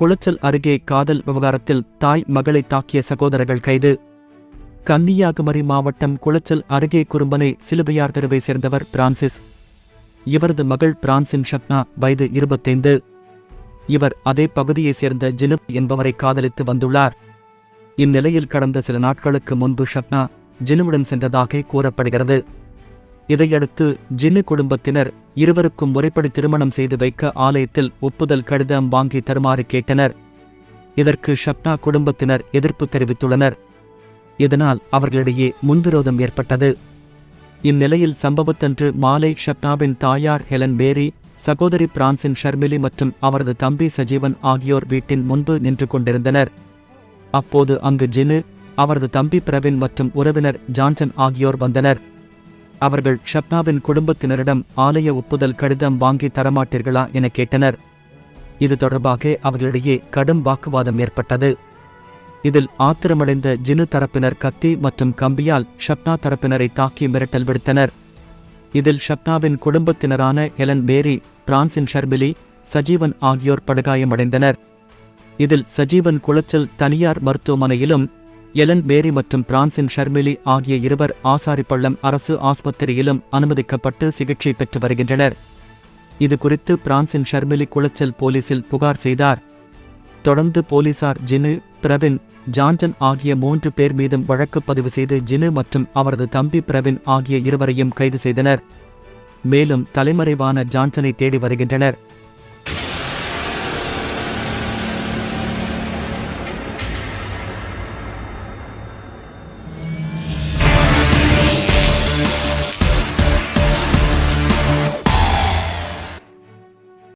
குளச்சல் அருகே காதல் விவகாரத்தில் தாய் மகளை தாக்கிய சகோதரர்கள் கைது. கன்னியாகுமரி மாவட்டம் குளச்சல் அருகே குறும்பனை சிலுவையார் தெருவை சேர்ந்தவர் பிரான்சிஸ். இவரது மகள் பிரான்சின் ஷப்னா வயது இருபத்தைந்து. இவர் அதே பகுதியைச் சேர்ந்த ஜினுப் என்பவரை காதலித்து வந்துள்ளார். இந்நிலையில் கடந்த சில நாட்களுக்கு முன்பு ஷப்னா ஜினுவுடன் சென்றதாக கூறப்படுகிறது. இதையடுத்து ஜின்னு குடும்பத்தினர் இருவருக்கும் முறைப்படி திருமணம் செய்து வைக்க ஆலயத்தில் ஒப்புதல் கடிதம் வாங்கி தருமாறு கேட்டனர். இதற்கு ஷப்னா குடும்பத்தினர் எதிர்ப்பு தெரிவித்துள்ளனர். இதனால் அவர்களிடையே முன்விரோதம் ஏற்பட்டது. இந்நிலையில் சம்பவத்தன்று மாலை ஷப்னாவின் தாயார் ஹெலன் பேரி சகோதரி பிரான்சின் ஷர்மிலி மற்றும் அவரது தம்பி சஜீவன் ஆகியோர் வீட்டின் முன்பு நின்று கொண்டிருந்தனர். அப்போது அங்கு ஜினு அவரது தம்பி பிரவின் மற்றும் உறவினர் ஜான்சன் ஆகியோர் வந்தனர். அவர்கள் ஷப்னாவின் குடும்பத்தினரிடம் ஆலய ஒப்புதல் கடிதம் வாங்கி தரமாட்டீர்களா என கேட்டனர். இது தொடர்பாக அவர்களிடையே கடும் வாக்குவாதம் ஏற்பட்டது. இதில் ஆத்திரமடைந்த ஜினு தரப்பினர் கத்தி மற்றும் கம்பியால் ஷப்னா தரப்பினரை தாக்கி மிரட்டல் விடுத்தனர். இதில் ஷப்னாவின் குடும்பத்தினரான ஹெலன் பேரி பிரான்சின் ஷர்பிலி சஜீவன் ஆகியோர் படுகாயமடைந்தனர். இதில் சஜீவன் குளச்சல் தனியார் மருத்துவமனையிலும் எலன் மேரி மற்றும் பிரான்சின் ஷர்மிலி ஆகிய இருவர் ஆசாரிப்பள்ளம் அரசு ஆஸ்பத்திரியிலும் அனுமதிக்கப்பட்டு சிகிச்சை பெற்று வருகின்றனர். இது குறித்து பிரான்சின் ஷர்மிலி குளச்சல் போலீசில் புகார் செய்தார். தொடர்ந்து போலீசார் ஜினு பிரவின் ஜான்சன் ஆகிய மூன்று பேர் மீதும் வழக்கு பதிவு செய்து ஜினு மற்றும் அவரது தம்பி பிரவின் ஆகிய இருவரையும் கைது செய்தனர். மேலும் தலைமறைவான ஜான்சனை தேடி வருகின்றனர்.